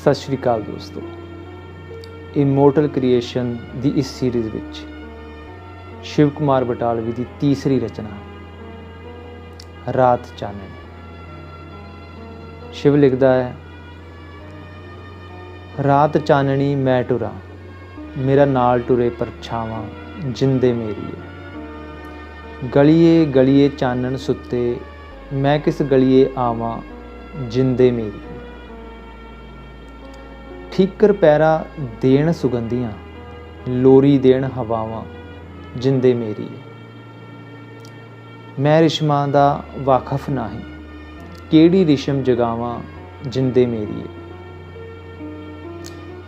ਸਤਿ ਸ਼੍ਰੀ ਅਕਾਲ ਦੋਸਤੋ। Immortal creation ਦੀ ਇਸ ਸੀਰੀਜ਼ ਵਿੱਚ ਸ਼ਿਵ ਕੁਮਾਰ ਬਟਾਲਵੀ ਦੀ ਤੀਸਰੀ ਰਚਨਾ, ਰਾਤ ਚਾਨਣੀ। ਸ਼ਿਵ ਲਿਖਦਾ ਹੈ, ਰਾਤ ਚਾਨਣੀ ਮੈਂ ਟੁਰਾ, ਮੇਰਾ ਨਾਲ ਟੁਰੇ ਪਰਛਾਵਾਂ, ਜਿੰਦੇ ਮੇਰੀਏ ਗਲੀਏ ਗਲੀਏ ਚਾਨਣ ਸੁੱਤੇ, ਮੈਂ ਕਿਸ ਗਲੀਏ ਆਵਾਂ, ਜਿੰਦੇ ਮੇਰੀਏ ਠੀਕਰ ਪੈਰਾ ਦੇਣ ਸੁਗੰਧੀਆਂ, ਲੋਰੀ ਦੇਣ ਹਵਾਵਾਂ, ਜਿੰਦੇ ਮੇਰੀ। ਮੈਂ ਰਿਸ਼ਮਾਂ ਦਾ ਵਾਕਫ ਨਹੀਂ, ਕਿਹੜੀ ਰਿਸ਼ਮ ਜਗਾਵਾਂ ਜਿੰਦੇ ਮੇਰੀ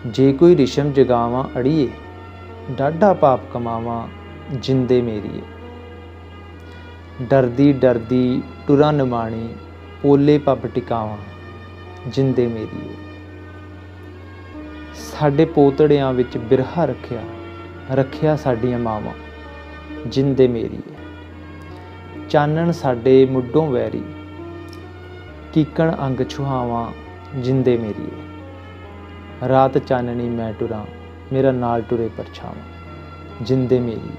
ਜੇ ਕੋਈ ਰਿਸ਼ਮ ਜਗਾਵਾਂ ਅੜੀਏ, ਡਾਢਾ ਪਾਪ ਕਮਾਵਾਂ ਜਿੰਦੇ ਮੇਰੀ ਡਰਦੀ ਡਰਦੀ ਟੁਰਾ ਨਿਮਾਣੀ, ਪੋਲੇ ਪੱਬ ਟਿਕਾਵਾਂ ਜਿੰਦੇ ਮੇਰੀ ਸਾਡੇ ਪੋਤੜਿਆਂ ਵਿੱਚ ਬਿਰਹਾ ਰੱਖਿਆ ਰੱਖਿਆ ਸਾਡੀਆਂ ਮਾਵਾਂ, ਜਿੰਦੇ ਮੇਰੀ ਚਾਨਣ ਸਾਡੇ ਮੁੱਢੋਂ ਵੈਰੀ, ਕੀਕਣ ਅੰਗ ਛੁਹਾਵਾਂ, ਜਿੰਦੇ ਮੇਰੀ ਰਾਤ ਚਾਨਣੀ ਮੈਂ ਟੁਰਾਂ, ਮੇਰਾ ਨਾਲ ਟੁਰੇ ਪਰਛਾਵਾਂ, ਜਿੰਦੇ ਮੇਰੀ